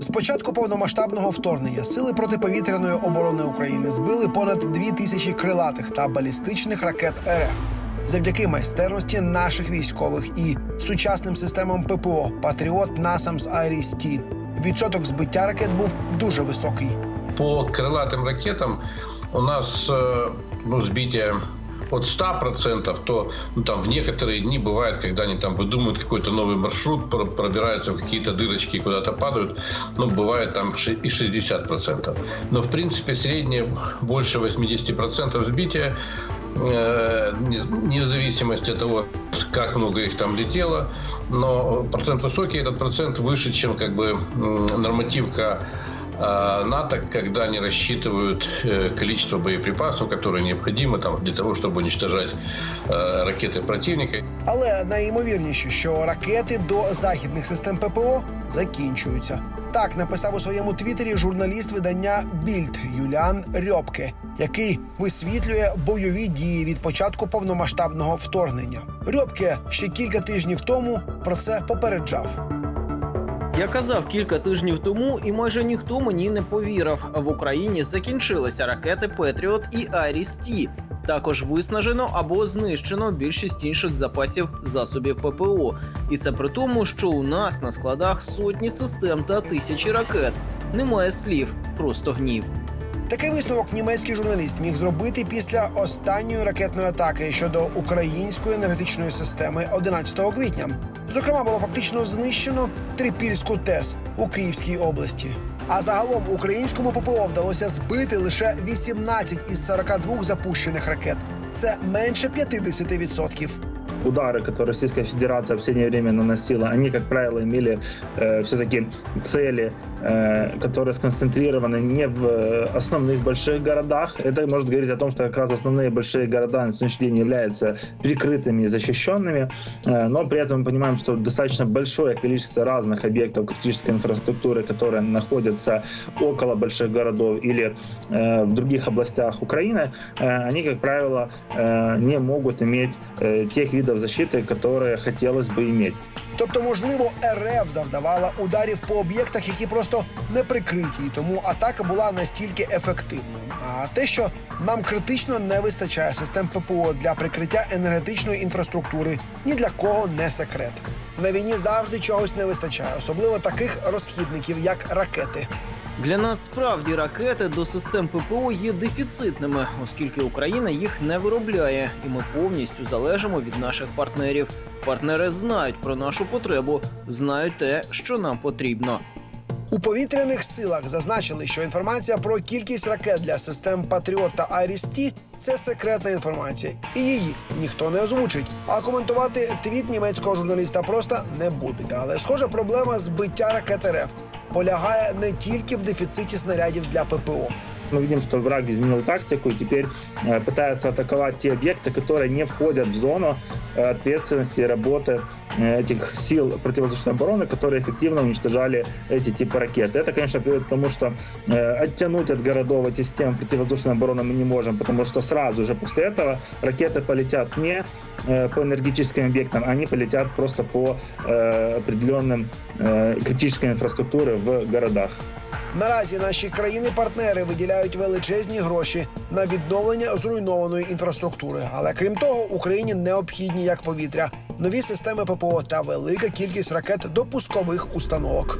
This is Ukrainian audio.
З початку повномасштабного вторгнення сили протиповітряної оборони України збили понад дві тисячі крилатих та балістичних ракет РФ. Завдяки майстерності наших військових і сучасним системам ППО Патріот Насамс Айріс Ті відсоток збиття ракет був дуже високий. По крылатым ракетам у нас э, ну, сбитие от 100%, то ну, там в некоторые дни бывает, когда они там выдумывают какой-то новый маршрут, про- пробираются в какие-то дырочки и куда-то падают, ну, бывает там и 60%. Но, в принципе, среднее больше 80% сбития, э, не- вне зависимости от того, как много их там летело, но процент высокий, этот процент выше, чем как бы нормативка НАТО, когда они рассчитывают э, количество боеприпасов, которые необходимы там, для того, чтобы уничтожать э, ракеты противника. Але найімовірніше, що ракети до західних систем ППО закінчуються. Так написав у своєму твіттері журналіст видання Більд Юліан Рьобке, який висвітлює бойові дії від початку повномасштабного вторгнення. Рьобке ще кілька тижнів тому про це попереджав. Я казав кілька тижнів тому, і майже ніхто мені не повірив. В Україні закінчилися ракети Петріот і Айріс Ті. Також виснажено або знищено більшість інших запасів засобів ППО. І це при тому, що у нас на складах сотні систем та тисячі ракет. Немає слів, просто гнів. Такий висновок німецький журналіст міг зробити після останньої ракетної атаки щодо української енергетичної системи 11 квітня. Зокрема, було фактично знищено Трипільську ТЕС у Київській області. А загалом українському ППО вдалося збити лише 18 із 42 запущених ракет. Це менше 50%. Удары, которые Российская Федерация в последнее время наносила, они, как правило, имели э, все-таки цели, э, которые сконцентрированы не в э, основных больших городах. Это может говорить о том, что как раз основные большие города на сегодняшний день являются прикрытыми и защищенными, э, но при этом мы понимаем, что достаточно большое количество разных объектов критической инфраструктуры, которые находятся около больших городов или э, в других областях Украины, э, они, как правило, э, не могут иметь э, тех видов защиты, которые хотелось бы иметь. Тобто, можливо, РФ завдавала ударів по об'єктах, які просто не прикриті, і тому атака була настільки ефективною. А те, що нам критично не вистачає систем ППО для прикриття енергетичної інфраструктури, ні для кого не секрет. На війні завжди чогось не вистачає, особливо таких розхідників, як ракети. Для нас справді ракети до систем ППО є дефіцитними, оскільки Україна їх не виробляє, і ми повністю залежимо від наших партнерів. Партнери знають про нашу потребу, знають те, що нам потрібно. У повітряних силах зазначили, що інформація про кількість ракет для систем Патріот та Айріс-Ті – це секретна інформація, і її ніхто не озвучить. А коментувати твіт німецького журналіста просто не будуть. Але схожа проблема збиття ракет РФ полягає не тільки в дефіциті снарядів для ППО. Мы видим, что враг изменил тактику и теперь э, пытается атаковать те объекты, которые не входят в зону э, ответственности и работы э, этих сил противовоздушной обороны, которые эффективно уничтожали эти типы ракет. Это, конечно, приводит к тому, что э, оттянуть от городов эти системы противовоздушной обороны мы не можем, потому что сразу же после этого ракеты полетят не э, по энергетическим объектам, они полетят просто по э, определенным э, критической инфраструктуре в городах. Наразі наші країни-партнери виділяють величезні гроші на відновлення зруйнованої інфраструктури. Але крім того, Україні необхідні як повітря, нові системи ППО та велика кількість ракет до пускових установок.